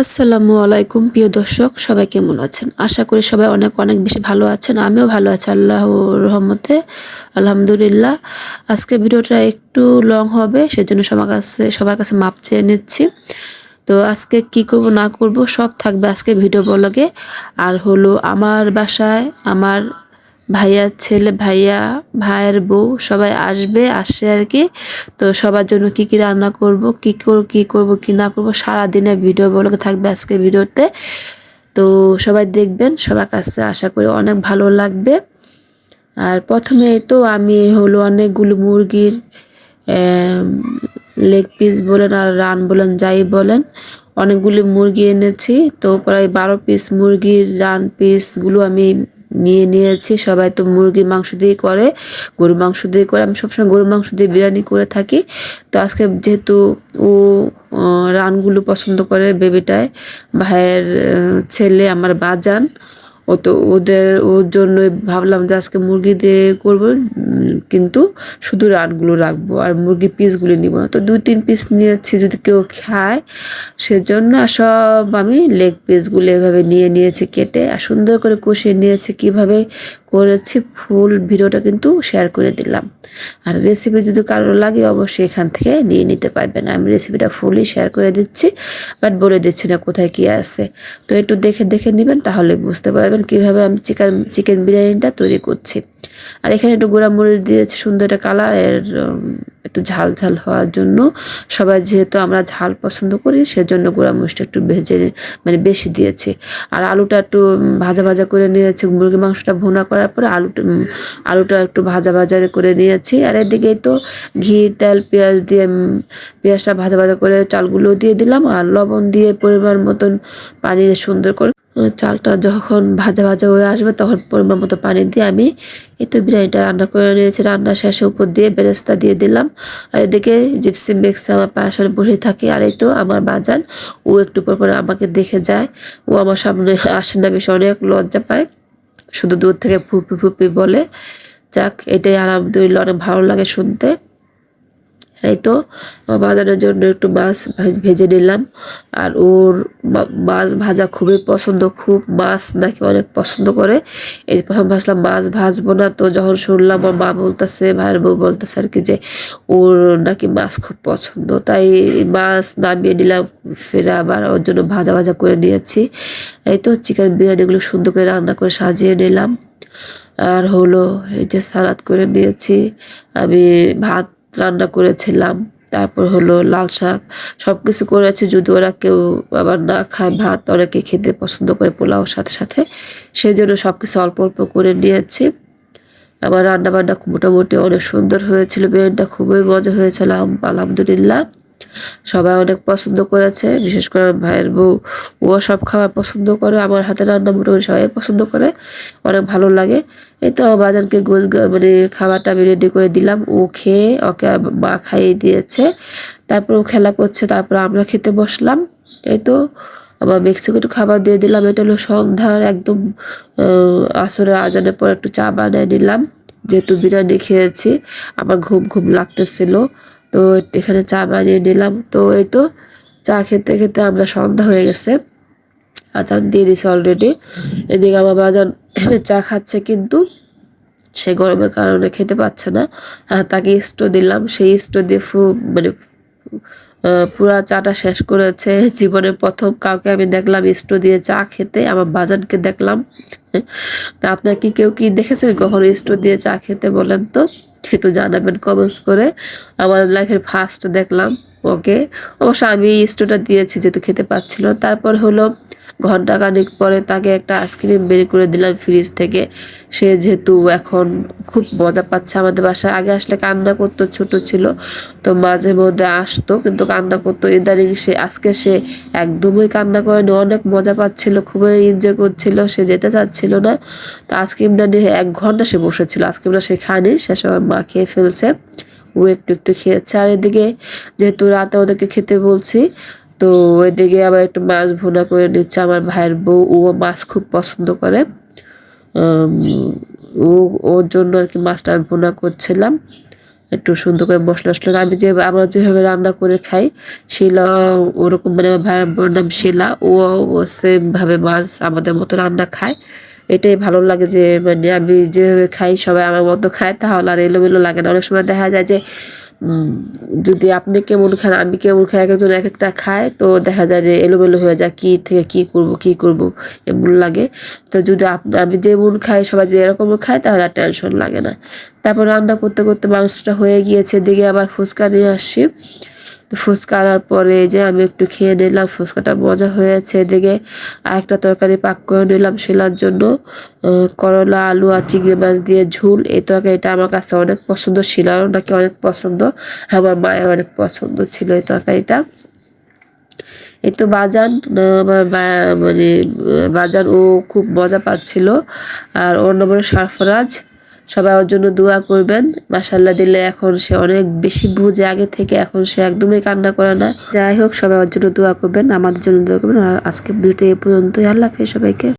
আসসালামু আলাইকুম, প্রিয় দর্শক, সবাই কেমন আছেন? আশা করি সবাই অনেক অনেক বেশি ভালো আছেন, আমিও ভালো আছি আল্লাহ রহমতে, আলহামদুলিল্লাহ। আজকে ভিডিওটা একটু লং হবে, সেজন্য সবার কাছে সবার কাছে মাপ চেয়ে নিচ্ছি। তো আজকে কি করব, না করব, সব থাকবে আজকে ভিডিও ব্লগে। আর হলো আমার বাসায়, আমার ভাইয়ার ছেলে ভাইয়া, ভাইয়ের বউ সবাই আসবে আসছে আর কি। তো সবার জন্য কি কি রান্না করব, কি কর, কি করব, কি না করব সারা দিনে ভিডিও বলকে থাকবে আজকে ভিডিওতে। তো সবাই দেখবেন, সবার কাছে আশা করি অনেক ভালো লাগবে। আর প্রথমে তো আমি হলো অনেকগুলো মুরগির লেগ পিস বলেন আর রান বলেন, যাই বলেন, অনেকগুলি মুরগি এনেছি। তো প্রায় বারো পিস মুরগির রান পিসগুলো আমি নিয়ে নিয়েছি। সবাই তো মুরগির মাংস দিয়ে করে, গরুর মাংস দিয়ে করে। আমি সবসময় গরুর মাংস দিয়ে বিরিয়ানি করে থাকি। তো আজকে যেহেতু ও রানগুলো পছন্দ করে বেবিটায়, ভাইয়ের ছেলে, আমার বাজান। ও তো ওদের, ওর জন্য ভাবলাম যে আজকে মুরগি দিয়ে করব কিন্তু শুধু রানগুলো রাখব আর মুরগি পিসগুলি নিব না। তো দুই তিন পিস নিয়েছি যদি কেউ খায়, সেজন্য সব আমি লেগ পিসগুলো এভাবে নিয়ে নিয়েছি কেটে আর সুন্দর করে কষিয়ে নিয়েছি কীভাবে করেছি ফুল ভিডিওটা কিন্তু শেয়ার করে দিলাম। আর রেসিপি যদি কারও লাগে অবশ্যই এখান থেকে নিয়ে নিতে পারবেন। আমি রেসিপিটা ফুলই শেয়ার করে দিচ্ছি বাট বলে দিচ্ছি না কোথায় কি আছে। তো একটু দেখে দেখে নেবেন, তাহলে বুঝতে পারবেন। কীভাবে আমি চিকেন চিকেন বিরিয়ানিটা তৈরি করছি। আর এখানে একটু গোড়া মরিচ দিয়েছি, সুন্দর একটা কালারের একটু ঝাল ঝাল হওয়ার জন্য। সবাই যেহেতু আমরা ঝাল পছন্দ করি, সেজন্য গোড়া মরিচটা একটু ভেজে মানে বেশি দিয়েছি। আর আলুটা একটু ভাজা ভাজা করে নিয়েছি। মুরগির মাংসটা ভুনা করার পরে আলুটা আলুটা একটু ভাজা ভাজা করে নিয়েছি। আর এদিকে তো ঘি, তেল, পেঁয়াজ দিয়ে পেঁয়াজটা ভাজা ভাজা করে চালগুলো দিয়ে দিলাম। আর লবণ দিয়ে পরিমাণ মতন পানি সুন্দর করে চালটা যখন ভাজা ভাজা হয়ে আসবে, তখন পরিমাণ মতো পানি দিয়ে আমি এই তো বিরিয়ানিটা রান্না করে নিয়েছি। রান্না শেষে উপর দিয়ে বেরেস্তা দিয়ে দিলাম। আর এদিকে জিপসি মিক্স আমার পাশে বসে থাকে। আর এই তো আমার বাজান, ও একটু পর পর আমাকে দেখে যায়। ও আমার সামনে আসে না, বেশি অনেক লজ্জা পায়। শুধু দূর থেকে ফুপি ফুপি বলে, যাক, এটাই আলহামদুলিল্লাহ, অনেক ভালো লাগে শুনতে। এই তো, বাজারের জন্য একটু মাছ ভেজে নিলাম। আর ওর মাছ ভাজা খুবই পছন্দ, খুব মাছ নাকি অনেক পছন্দ করে। এই প্রথম ভাবলাম মাছ ভাজবো না তো যখন শুনলাম ওর মা বলতেছে, ভাইয়ের বউ বলতেছে আর কি যে ওর নাকি মাছ খুব পছন্দ। তাই মাছ নামিয়ে নিলাম, ফেরে আবার ওর জন্য ভাজা ভাজা করে নিয়েছি। এই তো, চিকেন বিরিয়ানিগুলো সুন্দর করে রান্না করে সাজিয়ে নিলাম। আর হলো, এই যে সালাদ করে নিয়েছি। আমি ভাত রান্না করেছিলাম। তারপর হলো লাল শাক সব কিছু করেছি, যদি ওরা কেউ আবার না খায় ভাত, অনেকে খেতে পছন্দ করে পোলাও সাথে সাথে। সেই জন্য সব কিছু অল্প অল্প করে নিয়েছি। আমার রান্নাবান্না মোটামুটি অনেক সুন্দর হয়েছিল, বিরিয়ানিটা খুবই মজা হয়েছিল আলহামদুলিল্লাহ। সবাই অনেক পছন্দ করেছে, বিশেষ করে আমার ভাইয়ের বউ। ও সব খাবার পছন্দ করে, আমার হাতে রান্না মোটামুটি সবাই পছন্দ করে, অনেক ভালো লাগে। এই তো আমার বাজানকে গোল মানে খাবারটা আমি রেডি করে দিলাম। ও খেয়ে ওকে মা খাইয়ে দিয়েছে। তারপর ও খেলা করছে, তারপর আমরা খেতে বসলাম। এই তো আবার মেক্সিকো একটু খাবার দিয়ে দিলাম। এটা হলো সন্ধ্যার একদম আসরের আজানের পর একটু চা বানিয়ে নিলাম। যেহেতু বিরিয়ানি খেয়েছি, আমার ঘুম ঘুম লাগতেছিল। তো এখানে চা বানিয়ে নিলাম। তো এই তো চা খেতে খেতে আমরা সন্ধ্যা হয়ে গেছে। আজান দিয়ে দিছে অলরেডি এদিকে আমার বাজান চা খাচ্ছে কিন্তু সে গরমের কারণে খেতে পাচ্ছে না। তাকে স্টো দিলাম। সেই স্টো দিয়ে ফু মানে পুরা চাটা শেষ করেছে। জীবনের প্রথম কাউকে আমি দেখলাম স্টো দিয়ে চা খেতে, আমার বাজানকে দেখলাম। তা আপনার কি কেউ কি দেখেছেন কখনো স্টো দিয়ে চা খেতে বলেন তো? একটু জানাবেন কমেন্টস করে। আমার লাইফের ফার্স্ট দেখলাম, ওকে। অবশ্য আমি স্টোটা দিয়েছি যেহেতু খেতে পাচ্ছিল তারপর হলো ঘণ্টা খানিক পরে তাকে একটা আইসক্রিম বের করে দিলাম ফ্রিজ থেকে। সে যেহেতু এখন খুব মজা পাচ্ছে আমাদের বাসায়। আগে আসলে কান্না করতো, ছোট ছিল, তো মাঝে মধ্যে আসতো, কিন্তু কান্না করতো। ইদানিং সে, আজকে সে একদমই কান্না করেনি। অনেক মজা পাচ্ছিল, খুবই এনজয় করছিল। সে যেতে চাচ্ছিল না। তো আইসক্রিমটা নিয়ে এক ঘণ্টা সে বসেছিল। আইসক্রিমটা সে খায়নি, সে সময় মা খেয়ে ফেলছে। ও একটু একটু খেয়েছে। আর এদিকে যেহেতু রাতে ওদেরকে খেতে বলছি তো ওইদিকে আবার একটু মাছ ভুনা করে নিচ্ছে আমার ভাইয়ের বউ। ও মাছ খুব পছন্দ করে। ও, ওর জন্য আর কি মাছটা আমি ভুনা করছিলাম। একটু সুন্দর করে মশলা টশলা। আমি যে, আমরা যেভাবে রান্না করে খাই, শিলা ওরকম মানে আমার ভাইয়ের বোন নাম শিলা। ও সেম ভাবে মাছ আমাদের মতো রান্না খায়। এটাই ভালো লাগে যে মানে আমি যেভাবে খাই, সবাই আমার মতো খায়। তাহলে আর এলোমেলো লাগে না। অনেক সময় দেখা যায় যে যদি আপনি কেমন খান আমি কেমন খাই এক একজন এক একটা খায়, তো দেখা যায় যে এলোমেলো হয়ে যায় কী থেকে কি করব কি করব এমন লাগে। তো যদি আমি যেমন খাই, সবাই যদি এরকম খায়, তাহলে আর টেনশন লাগে না। তারপর রান্না করতে করতে মাংসটা হয়ে গিয়েছে দিকে আবার ফুচকা নিয়ে আসছি। ফুচকা আনার পরে যে আমি একটু খেয়ে নিলাম, ফুচকাটা মজা হয়েছে। এদিকে আরেকটা তরকারি পাক করে নিলাম শিলার জন্য। করলা, আলু আর চিংড়ি মাছ দিয়ে ঝুল। এই তরকারিটা আমার কাছে অনেক পছন্দ শিলারও নাকি অনেক পছন্দ। আমার মায়ের অনেক পছন্দ ছিল এই তরকারিটা। এই তো বাজান আমার মানে বাজান ও খুব মজা পাচ্ছিল। আর ওর নম্বর সারফরাজ। সবাই ওর জন্য দোয়া করবেন। মাসাল্লাহ দিলে এখন সে অনেক বেশি বুঝে আগে থেকে এখন সে একদমই কান্না করে না। যাই হোক, সবাই ওর জন্য দোয়া করবেন, আমাদের জন্য দোয়া করবেন। আর আজকে ভিডিও এ পর্যন্তই। আল্লাহ হাফেজ সবাইকে।